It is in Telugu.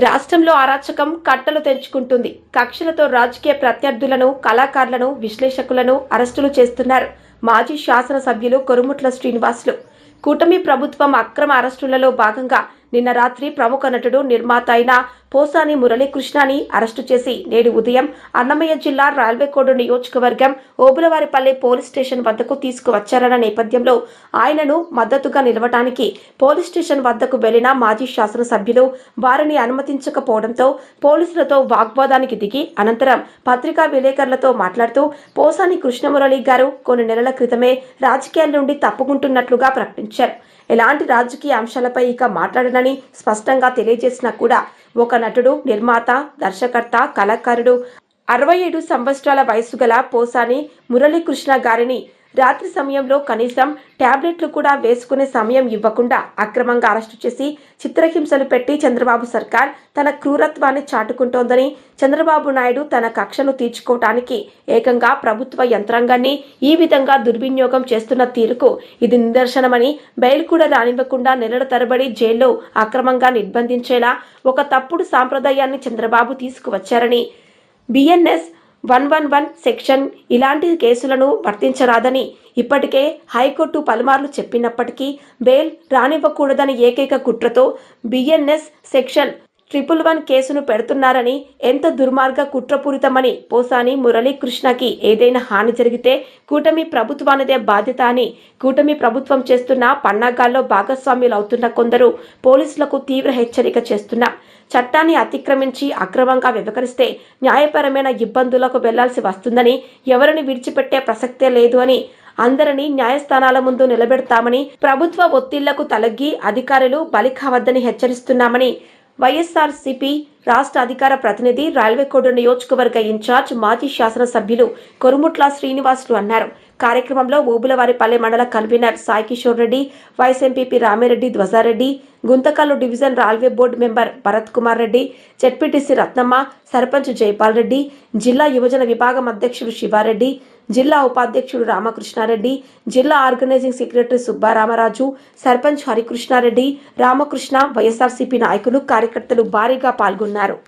రాష్ట్రంలో అరాచకం కట్టలు తెంచుకుంటుంది. కక్షలతో రాజకీయ ప్రత్యర్థులను కళాకారులను విశ్లేషకులను అరెస్టులు చేస్తున్నారు మాజీ శాసనసభ్యులు కొరుముట్ల శ్రీనివాసులు. కూటమి ప్రభుత్వం అక్రమ అరెస్టులలో భాగంగా నిన్న రాత్రి ప్రముఖ నటుడు నిర్మాత అయిన పోసాని మురళీకృష్ణని అరెస్టు చేసి నేడు ఉదయం అన్నమయ్య జిల్లా రైల్వేకోడు నియోజకవర్గం ఓబులవారిపల్లె పోలీస్ స్టేషన్ వద్దకు తీసుకువచ్చారన్న నేపథ్యంలో ఆయనను మద్దతుగా నిలవటానికి పోలీస్ స్టేషన్ వద్దకు వెళ్ళిన మాజీ శాసనసభ్యులు వారిని అనుమతించకపోవడంతో పోలీసులతో వాగ్వాదానికి దిగి అనంతరం పత్రికా విలేకరులతో మాట్లాడుతూ పోసాని కృష్ణమురళి గారు కొన్ని నెలల క్రితమే రాజకీయాల నుండి తప్పుకుంటున్నట్లుగా ప్రకటించారు. ఎలాంటి రాజకీయ అంశాలపై ఇక మాట్లాడనని స్పష్టంగా తెలియజేసినా కూడా ఒక నటుడు నిర్మాత దర్శకర్త కళాకారుడు అరవై ఏడు సంవత్సరాల వయసు గల పోసాని మురళీకృష్ణ గారిని రాత్రి సమయంలో కనీసం టాబ్లెట్లు కూడా వేసుకునే సమయం ఇవ్వకుండా అక్రమంగా అరెస్టు చేసి చిత్రహింసలు పెట్టి చంద్రబాబు సర్కార్ తన క్రూరత్వాన్ని చాటుకుంటోందని చంద్రబాబు నాయుడు తన కక్షను తీర్చుకోవటానికి ఏకంగా ప్రభుత్వ యంత్రాంగాన్ని ఈ విధంగా దుర్వినియోగం చేస్తున్న తీరుకు ఇది నిదర్శనమని బెయిల్ కూడా రానివ్వకుండా నెలల తరబడి జైల్లో అక్రమంగా నిర్బంధించేలా ఒక తప్పుడు సాంప్రదాయాన్ని Chandrababu తీసుకువచ్చారని BNS one one one section ఇలాంటి కేసులను వర్తించరాదని ఇప్పటికే హైకోర్టు పలుమార్లు చెప్పినప్పటికీ బెయిల్ రానివ్వకూడదని ఏకైక కుట్రతో బిఎన్ఎస్ సెక్షన్ ట్రిపుల్ వన్ కేసును పెడుతున్నారని ఎంత దుర్మార్గ కుట్రపూరితమని పోసాని మురళీకృష్ణకి ఏదైనా హాని జరిగితే కూటమి ప్రభుత్వానిదే బాధ్యత అని కూటమి ప్రభుత్వం చేస్తున్న పన్నాగాల్లో భాగస్వామ్యులు అవుతున్న కొందరు పోలీసులకు తీవ్ర హెచ్చరిక చేస్తున్నా. చట్టాన్ని అతిక్రమించి అక్రమంగా వ్యవహరిస్తే న్యాయపరమైన ఇబ్బందులకు వెళ్ళాల్సి వస్తుందని ఎవరిని విడిచిపెట్టే ప్రసక్తే లేదు అని అందరినీ న్యాయస్థానాల ముందు నిలబెడతామని ప్రభుత్వ ఒత్తిళ్ళకు తలగ్గి అధికారులు బలి కావద్దని హెచ్చరిస్తున్నామని వైఎస్ఆర్సీపీ రాష్ట్ర అధికార ప్రతినిధి రైల్వే కోడు నియోజకవర్గ ఇన్ఛార్జ్ మాజీ శాసనసభ్యులు కొరుముట్ల శ్రీనివాసులు అన్నారు. కార్యక్రమంలో ఊబులవారిపల్లె మండల convener Sai Kishore Reddy vice MPP Ramireddy Dhwajareddy Guntakallu division railway board member Bharath Kumar Reddy ZPTC Ratnamma sarpanch Jaipal Reddy జిల్లా యువజన విభాగం అధ్యక్షుడు శివారెడ్డి జిల్లా ఉపాధ్యక్షుడు రామకృష్ణారెడ్డి జిల్లా organising secretary Subbaramaraju sarpanch Harikrishnareddy Ramakrishna YSRCP నాయకులు కార్యకర్తలు భారీగా పాల్గొన్నారు.